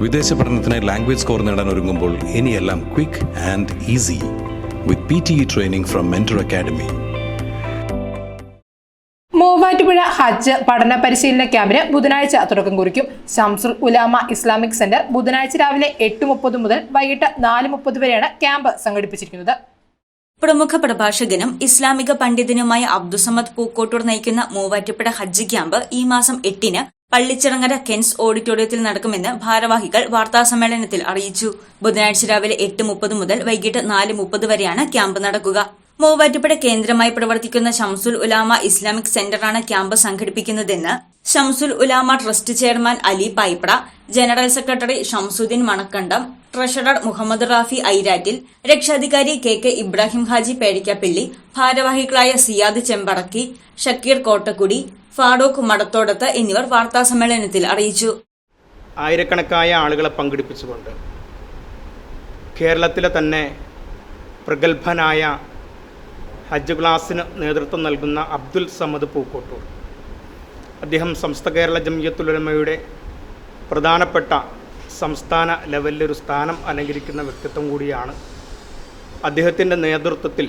വിദേശ പഠനത്തിന് language score നേടാൻ ഒരുങ്ങുമ്പോൾ ഇനിയെല്ലാം quick and easy with P T E training from Mentor Academy Muvattupuzha ഹജ്ജ് പഠന പരിശീലന ക്യാമ്പിന് ബുധനാഴ്ച തുടക്കം കുറിക്കും. ഷംസുൽ ഉലാമ ഇസ്ലാമിക് സെന്റർ ബുധനാഴ്ച രാവിലെ എട്ട് മുപ്പത് മുതൽ വൈകിട്ട് നാല് മുപ്പത് വരെയാണ് ക്യാമ്പ് സംഘടിപ്പിച്ചിരിക്കുന്നത്. പ്രമുഖ പ്രഭാഷകനും ഇസ്ലാമിക പണ്ഡിതനുമായ അബ്ദുസമദ് പൂക്കോട്ടൂർ നയിക്കുന്ന മൂവാറ്റുപുഴ ഹജ്ജ് ക്യാമ്പ് ഈ മാസം എട്ടിന് പള്ളിച്ചിറങ്ങര കെൻസ് ഓഡിറ്റോറിയത്തിൽ നടക്കുമെന്ന് ഭാരവാഹികൾ വാർത്താസമ്മേളനത്തിൽ അറിയിച്ചു. ബുധനാഴ്ച രാവിലെ എട്ട് മുപ്പത് മുതൽ വൈകിട്ട് നാല് മുപ്പത് വരെയാണ് ക്യാമ്പ് നടക്കുക. മൂവാറ്റുപുഴ കേന്ദ്രമായി പ്രവർത്തിക്കുന്ന ഷംസുൽ ഉലാമ ഇസ്ലാമിക് സെന്ററാണ് camp സംഘടിപ്പിക്കുന്നതെന്ന് Shamsul Ulama trust chairman Ali Paipra general secretary Shamsuddin Manakkandam treasurer Muhammad Rafi Airattil രക്ഷാധികാരി കെ കെ ഇബ്രാഹിം ഹാജി പേടിക്കപ്പിള്ളി ഭാരവാഹികളായ സിയാദ് ചെമ്പറക്കി ഷക്കീർ കോട്ടക്കുടി ഫാറൂഖ് മടത്തോടത്ത് എന്നിവർ വാർത്താസമ്മേളനത്തിൽ അറിയിച്ചു. ആയിരക്കണക്കായ ആളുകളെ പങ്കെടുപ്പിച്ചുകൊണ്ട് കേരളത്തിലെ തന്നെ പ്രഗത്ഭനായ ഹജ്ജ് ക്ലാസിന് നേതൃത്വം നൽകുന്ന അബ്ദുൽ സമദ് പൂക്കോട്ടൂർ. അദ്ദേഹം സമസ്ത കേരള ജമിയത്തുലമയുടെ പ്രധാനപ്പെട്ട സംസ്ഥാന ലെവലിലൊരു സ്ഥാനം അലങ്കരിക്കുന്ന വ്യക്തിത്വം കൂടിയാണ് അദ്ദേഹത്തിന്റെ നേതൃത്വത്തിൽ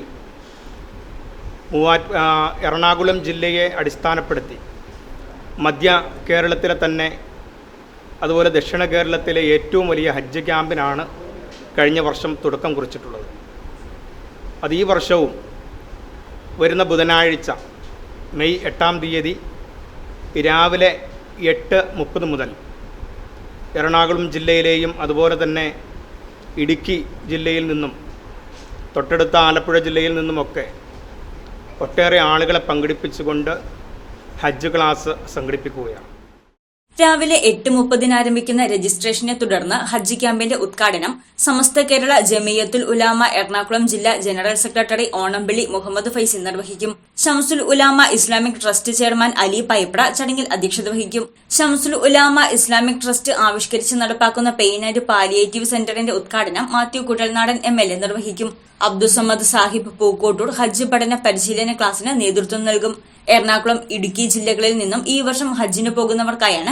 മൂവാറ്റ് എറണാകുളം ജില്ലയെ അടിസ്ഥാനപ്പെടുത്തി മധ്യ കേരളത്തിലെ തന്നെ അതുപോലെ ദക്ഷിണ കേരളത്തിലെ ഏറ്റവും വലിയ ഹജ്ജ് ക്യാമ്പിനാണ് കഴിഞ്ഞ വർഷം തുടക്കം കുറിച്ചിട്ടുള്ളത്. അത് ഈ വർഷവും വരുന്ന ബുധനാഴ്ച മെയ് എട്ടാം തീയതി രാവിലെ എട്ട് മുപ്പത് മുതൽ എറണാകുളം ജില്ലയിലെയും അതുപോലെ തന്നെ ഇടുക്കി ജില്ലയിൽ നിന്നും തൊട്ടടുത്ത ആലപ്പുഴ ജില്ലയിൽ നിന്നുമൊക്കെ ഒട്ടേറെ ആളുകളെ പങ്കെടുപ്പിച്ചുകൊണ്ട് ഹജ്ജ് ക്ലാസ് സംഘടിപ്പിക്കുകയാണ്. രാവിലെ എട്ട് മുപ്പതിന് ആരംഭിക്കുന്ന രജിസ്ട്രേഷനെ തുടർന്ന് ഹജ്ജ് ക്യാമ്പിന്റെ ഉദ്ഘാടനം സമസ്ത കേരള ജമിയത്തുൽ ഉലാമ എറണാകുളം ജില്ലാ ജനറൽ സെക്രട്ടറി ഓണംപിള്ളി മുഹമ്മദ് ഫൈസി നിർവഹിക്കും. Shamsul Ulama Islamic trust chairman Ali Paipra ചടങ്ങിൽ അധ്യക്ഷത വഹിക്കും. ഷംസുൽ ഉലാമ ഇസ്ലാമിക് ട്രസ്റ്റ് ആവിഷ്കരിച്ച് നടപ്പാക്കുന്ന ആൻഡ് പാലിയേറ്റീവ് സെന്ററിന്റെ ഉദ്ഘാടനം Mathew Kuzhalnadan M L A നിർവഹിക്കും. അബ്ദുസമ്മദ് സാഹിബ് പൂക്കോട്ടൂർ ഹജ്ജ് പഠന പരിശീലന ക്ലാസിന് നേതൃത്വം നൽകും. എറണാകുളം ഇടുക്കി ജില്ലകളിൽ നിന്നും ഈ വർഷം ഹജ്ജിന് പോകുന്നവർക്കായാണ്